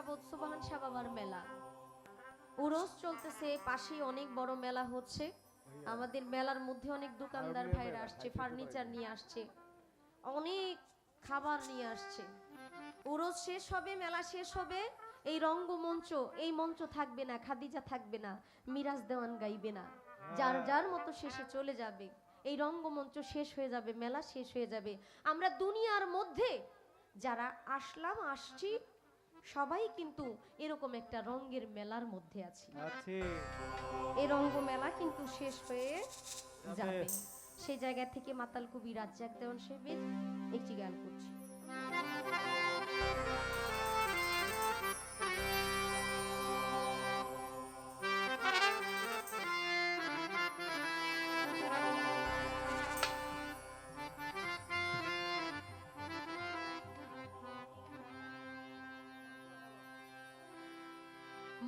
যাবৎ সুবাহান শাহ বাবার মেলা। উরস চলতেছে পাশেই অনেক বড় মেলা হচ্ছে। আমাদের মেলার মধ্যে অনেক দোকানদার ভাইরা আসছে ফার্নিচার নিয়ে আসছে অনেক খাবার নিয়ে আসছে। উরস শেষ হবে মেলা শেষ হবে এই রঙ্গমঞ্চ এই মঞ্চ থাকবে না খাদিজা থাকবে না মিরাজ দেওয়ান গাইবে না। যার যার মতো শেষে চলে যাবে এই রঙ্গমঞ্চ শেষ হয়ে যাবে মেলা শেষ হয়ে যাবে। আমরা দুনিয়ার মধ্যে যারা আসলাম আসছি সবাই কিন্তু এরকম একটা রঙ্গের মেলার মধ্যে আছি। এই রঙ্গ মেলা কিন্তু শেষ হয়ে যাবে। যাবে। সেই জায়গা থেকে মাতাল কবি রাজ্জাক দেওয়ান সাহেবের একটি গান করছি।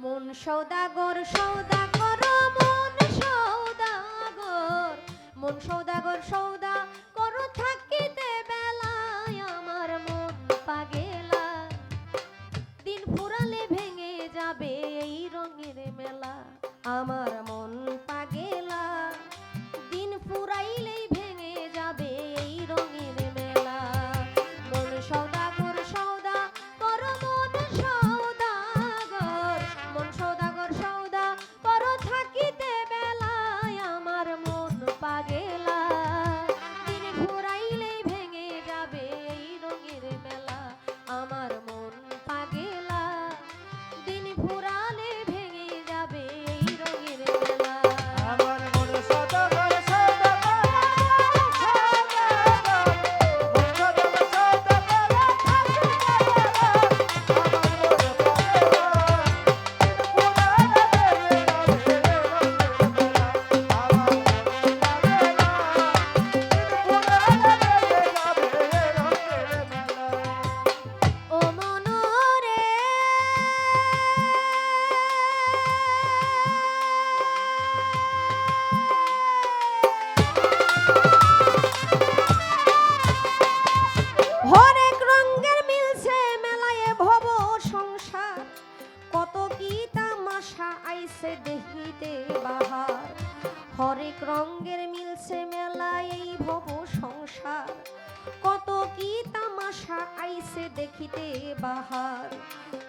মন সৌদাগর সৌদাগর মন সৌদাগর। মন সৌদাগর সৌদা করো থাকিতে বেলায় আমার মন পাগেলা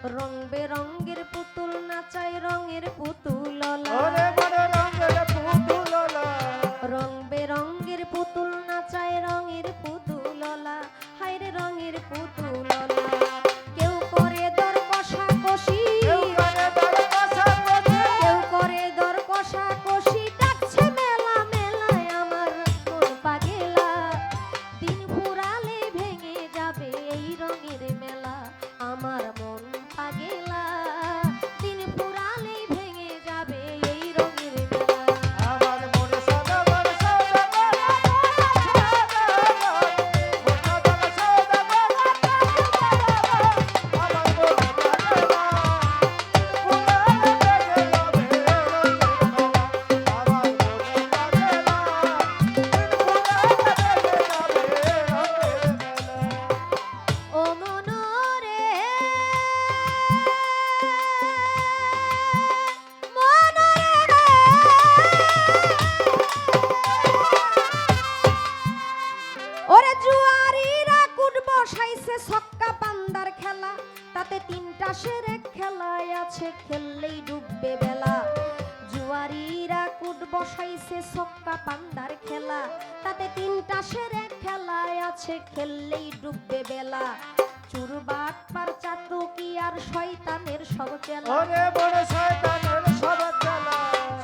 রং বেরঙ্গের পুতুল নাচায় রঙের পুতুললা তিনটা খেলায় আছে খেললেই ডুববে বেলা। জুয়ারিরা কুট বসাইছে ছক্কা পান্দার খেলা। তাতে তিনটা সেরে খেলায় আছে খেললেই ডুববে বেলা। চুরবাট পার চাতুকি আর শয়তানের সব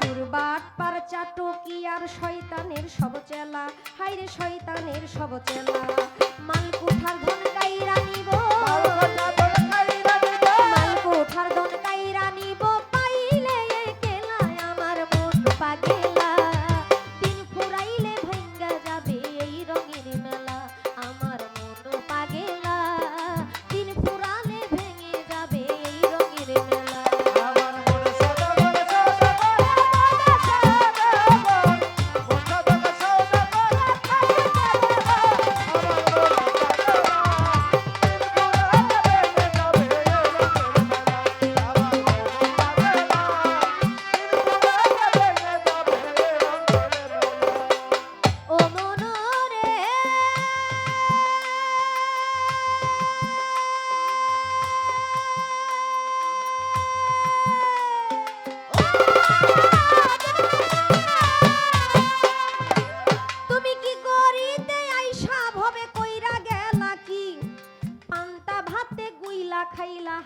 চুরবাট পার চাটুকি আর শয়তানের সব চেলা? হাইরে শয়তানের সব চেলা। মালকুঠার ধন কাইরা নিব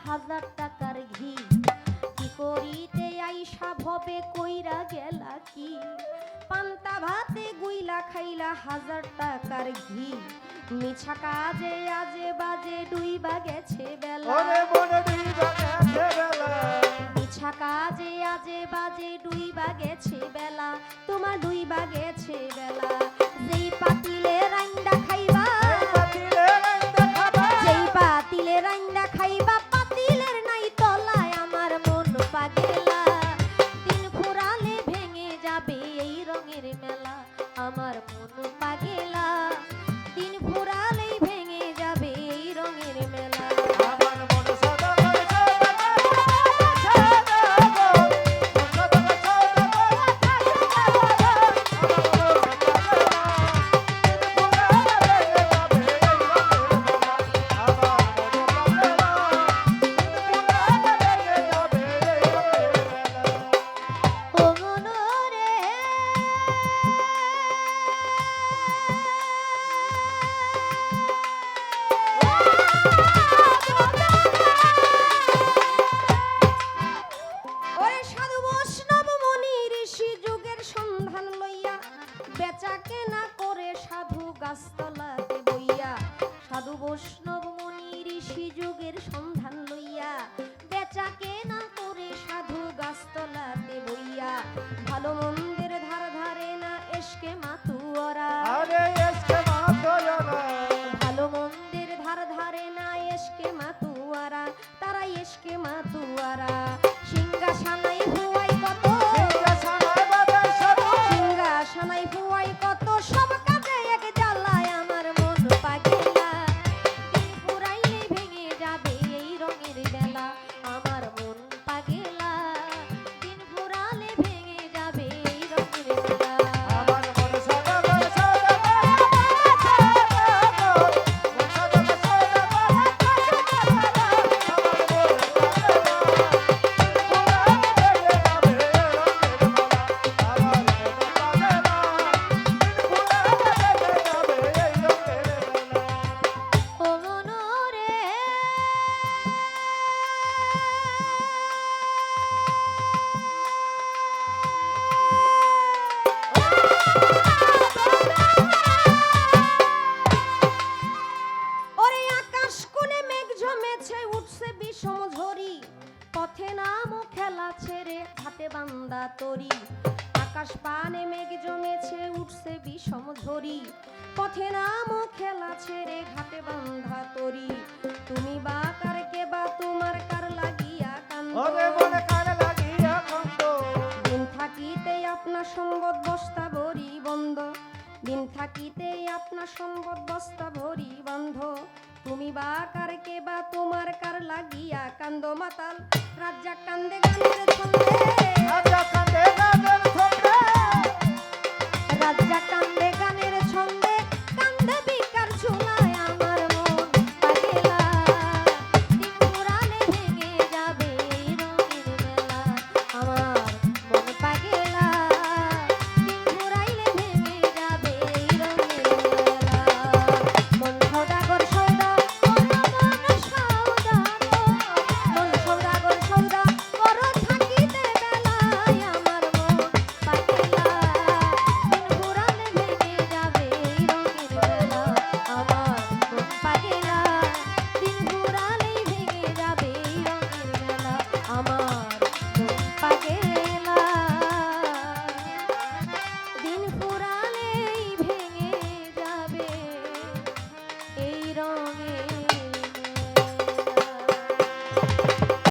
হাজার টাকার ঘি। কি করিতে আইসা ভবে কইরা গেলা কি? পান্তা ভাতে গুইলা খাইলা হাজার টাকার ঘি। মিছা কাজে আজে বাজে ডুইবা গেছে বেলা। মিছা কাজে আজে বাজে ডুইবা গেছে বেলা। তোমার ডুইবা গেছে বেলা। যেই পাতিলে রাইন্দা খাইবা। মেলা আমার মন পাগেলা। পথে নাম খেলা ছেড়ে হাতে বান্দা তরি। আকাশ পানে মেঘ জমেছে উঠছে বিষম ঝরি পথে নাম খেলা ছেড়ে ঘাটে বান্ধা তরি। তুমি বা কার কে বা তোমার কার লাগিয়া কান্দ? দিন থাকিতে আপনার সম্বদ বস্তা ভরি বন্ধ। দিন থাকিতে আপনার সম্বদ বস্তা ভরি বন্ধ। তুমি বা কার কে বা তোমার কার লাগিয়া কান্দ মাতাল? রাজা কান্দে গানের ছন্দে। রাজা কান্দে